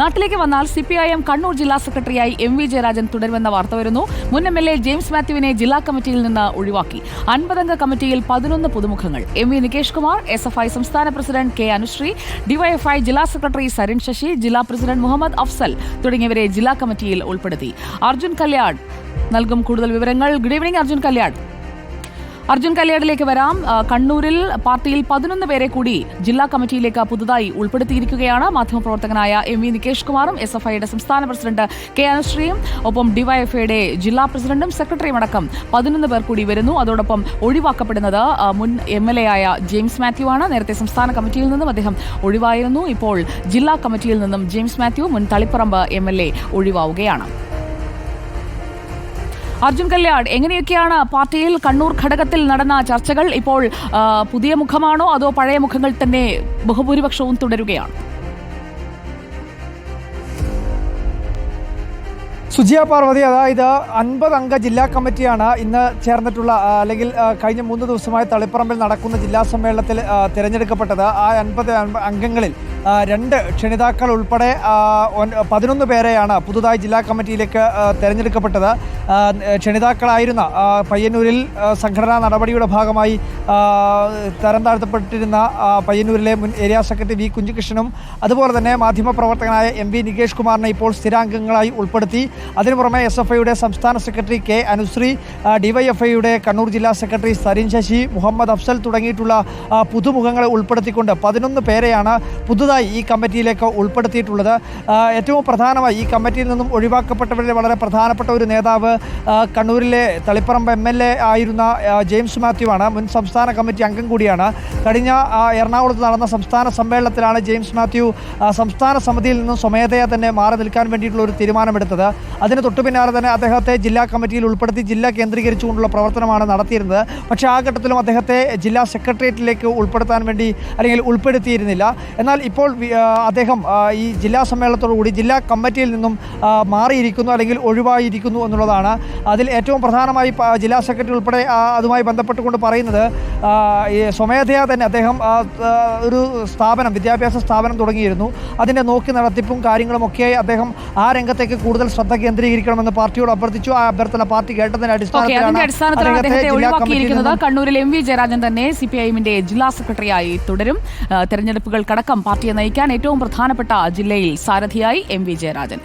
നാട്ടിലേക്ക് വന്നാൽ C P I M Kannur ജില്ലാ സെക്രട്ടറിയായി എം വി ജയരാജൻ തുടരുമെന്ന വാർത്ത വരുന്നു. മുൻ എം എൽ എ ജെയിംസ് മാത്യുവിനെ ജില്ലാ കമ്മിറ്റിയിൽ നിന്ന് ഒഴിവാക്കി. അൻപതംഗ കമ്മിറ്റിയിൽ പതിനൊന്ന് പുതുമുഖങ്ങൾ. M V Nikesh Kumar S F I സംസ്ഥാന പ്രസിഡന്റ് കെ അനുശ്രീ ഡിവൈഎഫ്ഐ ജില്ലാ സെക്രട്ടറി സരിൻ ശശി ജില്ലാ പ്രസിഡന്റ് മുഹമ്മദ് അഫ്സൽ തുടങ്ങിയവരെ ജില്ലാ കമ്മിറ്റിയിൽ ഉൾപ്പെടുത്തി. അർജുൻ കല്യാൺ നൽകും കൂടുതൽ വിവരങ്ങൾ. ഗുഡ് ഈവനിംഗ് അർജുൻ കല്യാട് അർജുൻ കല്യാടിലേക്ക് വരാം. കണ്ണൂരിൽ പാർട്ടിയിൽ പതിനൊന്ന് പേരെ കൂടി ജില്ലാ കമ്മിറ്റിയിലേക്ക് പുതുതായി ഉൾപ്പെടുത്തിയിരിക്കുകയാണ്. മാധ്യമപ്രവർത്തകനായ എം വി നികേഷ് കുമാറും എസ് എഫ് ഐയുടെ സംസ്ഥാന പ്രസിഡന്റ് കെ അനുശ്രീയും ഒപ്പം ഡിവൈഎഫ്ഐയുടെ ജില്ലാ പ്രസിഡന്റും സെക്രട്ടറിയും അടക്കം പതിനൊന്ന് പേർ കൂടി വരുന്നു. അതോടൊപ്പം ഒഴിവാക്കപ്പെടുന്നത് മുൻ എം എൽ എ ആയ ജെയിംസ് മാത്യു ആണ്. നേരത്തെ സംസ്ഥാന കമ്മിറ്റിയിൽ നിന്നും അദ്ദേഹം ഒഴിവായിരുന്നു. ഇപ്പോൾ ജില്ലാ കമ്മിറ്റിയിൽ നിന്നും ജെയിംസ് മാത്യു മുൻ തളിപ്പറമ്പ് എം എൽ എ ഒഴിവാവുകയാണ്. അർജുൻ കല്യാട് എങ്ങനെയൊക്കെയാണ് പാർട്ടിയിൽ കണ്ണൂർ ഘടകത്തിൽ നടന്ന ചർച്ചകൾ? ഇപ്പോൾ പുതിയ മുഖമാണോ അതോ പഴയ മുഖങ്ങൾ തന്നെ ബഹുഭൂരിപക്ഷവും തുടരുകയാണ്? സുജിയ പാർവതി അതായത് അൻപത് അംഗ ജില്ലാ കമ്മിറ്റിയാണ് ഇന്ന് ചേർന്നിട്ടുള്ള അല്ലെങ്കിൽ കഴിഞ്ഞ മൂന്ന് ദിവസമായി തളിപ്പറമ്പിൽ നടക്കുന്ന ജില്ലാ സമ്മേളനത്തിൽ തിരഞ്ഞെടുക്കപ്പെട്ടത്. ആ അൻപത് അംഗങ്ങളിൽ രണ്ട് ക്ഷണിതാക്കൾ ഉൾപ്പെടെ പതിനൊന്ന് പേരെയാണ് പുതുതായി ജില്ലാ കമ്മിറ്റിയിലേക്ക് തിരഞ്ഞെടുക്കപ്പെട്ടത്. ക്ഷണിതാക്കളായിരുന്ന പയ്യന്നൂരിൽ സംഘടനാ നടപടിയുടെ ഭാഗമായി തരം താഴ്ത്തപ്പെട്ടിരുന്ന പയ്യന്നൂരിലെ മുൻ ഏരിയ സെക്രട്ടറി വി കുഞ്ഞികൃഷ്ണനും അതുപോലെ തന്നെ മാധ്യമപ്രവർത്തകനായ എം വി നികേഷ് കുമാറിനെ ഇപ്പോൾ സ്ഥിരാംഗങ്ങളായി ഉൾപ്പെടുത്തി. അതിനു പുറമെ എസ് എഫ് ഐയുടെ സംസ്ഥാന സെക്രട്ടറി കെ അനുശ്രീ ഡിവൈഎഫ്ഐയുടെ കണ്ണൂർ ജില്ലാ സെക്രട്ടറി സരിൻ ശശി മുഹമ്മദ് അഫ്സൽ തുടങ്ങിയിട്ടുള്ള പുതുമുഖങ്ങളെ ഉൾപ്പെടുത്തിക്കൊണ്ട് പതിനൊന്ന് പേരെയാണ് പുതുതായി ഈ കമ്മിറ്റിയിലേക്ക് ഉൾപ്പെടുത്തിയിട്ടുള്ളത്. ഏറ്റവും പ്രധാനമായി ഈ കമ്മിറ്റിയിൽ നിന്നും ഒഴിവാക്കപ്പെട്ടവരിൽ വളരെ പ്രധാനപ്പെട്ട ഒരു നേതാവ് കണ്ണൂരിലെ തളിപ്പറമ്പ് എം എൽ എ ആയിരുന്ന ജെയിംസ് മാത്യു ആണ് മുൻ സംസ്ഥാന കമ്മിറ്റി അംഗം കൂടിയാണ്. കഴിഞ്ഞ എറണാകുളത്ത് നടന്ന സംസ്ഥാന സമ്മേളനത്തിലാണ് ജെയിംസ് മാത്യു സംസ്ഥാന സമിതിയിൽ നിന്നും സ്വമേധയാ തന്നെ മാറി നിൽക്കാൻ വേണ്ടിയിട്ടുള്ള ഒരു തീരുമാനമെടുത്തത്. അതിന് തൊട്ടു പിന്നാലെ തന്നെ അദ്ദേഹത്തെ ജില്ലാ കമ്മിറ്റിയിൽ ഉൾപ്പെടുത്തി ജില്ല കേന്ദ്രീകരിച്ചുകൊണ്ടുള്ള പ്രവർത്തനമാണ് നടത്തിയിരുന്നത്. പക്ഷേ ആ ഘട്ടത്തിലും അദ്ദേഹത്തെ ജില്ലാ സെക്രട്ടേറിയറ്റിലേക്ക് ഉൾപ്പെടുത്താൻ വേണ്ടി അല്ലെങ്കിൽ ഉൾപ്പെടുത്തിയിരുന്നില്ല. എന്നാൽ ഇപ്പോൾ ആ, അദ്ദേഹം ഈ ജില്ലാ സമ്മേളനത്തോടുകൂടി ജില്ലാ കമ്മിറ്റിയിൽ നിന്നും മാറിയിരിക്കുന്നു അല്ലെങ്കിൽ ഒഴിവായിരിക്കുന്നു എന്നുള്ളതാണ്. അതിൽ ഏറ്റവും പ്രധാനമായി ജില്ലാ സെക്രട്ടറി ഉൾപ്പെടെ അതുമായി ബന്ധപ്പെട്ടുകൊണ്ട് പറയുന്നത് ഈ സ്വമേധയാ തന്നെ അദ്ദേഹം ഒരു സ്ഥാപനം വിദ്യാഭ്യാസ സ്ഥാപനം തുടങ്ങിയിരുന്നു. അതിന്റെ നോക്കി നടത്തിപ്പും കാര്യങ്ങളും ഒക്കെയായി അദ്ദേഹം ആ രംഗത്തേക്ക് കൂടുതൽ ശ്രദ്ധ കേന്ദ്രീകരിക്കണമെന്ന് പാർട്ടിയോട് അഭ്യർത്ഥിച്ചു. ആ അഭ്യർത്ഥന പാർട്ടി കേട്ടതിന്റെ അടിസ്ഥാനത്തിലാണ് അദ്ദേഹത്തെ ഒഴിവാക്കിയിരിക്കുന്നത്. കണ്ണൂരിൽ എം വി ജയരാജൻ തന്നെ സി പി ഐഎമ്മിന്റെ ജില്ലാ സെക്രട്ടറിയായി തുടരും. തെരഞ്ഞെടുപ്പുകൾക്കടക്കം പാർട്ടിയെ നയിക്കാൻ ഏറ്റവും പ്രധാനപ്പെട്ട ജില്ലയിൽ സാരഥിയായി എം വി ജയരാജൻ.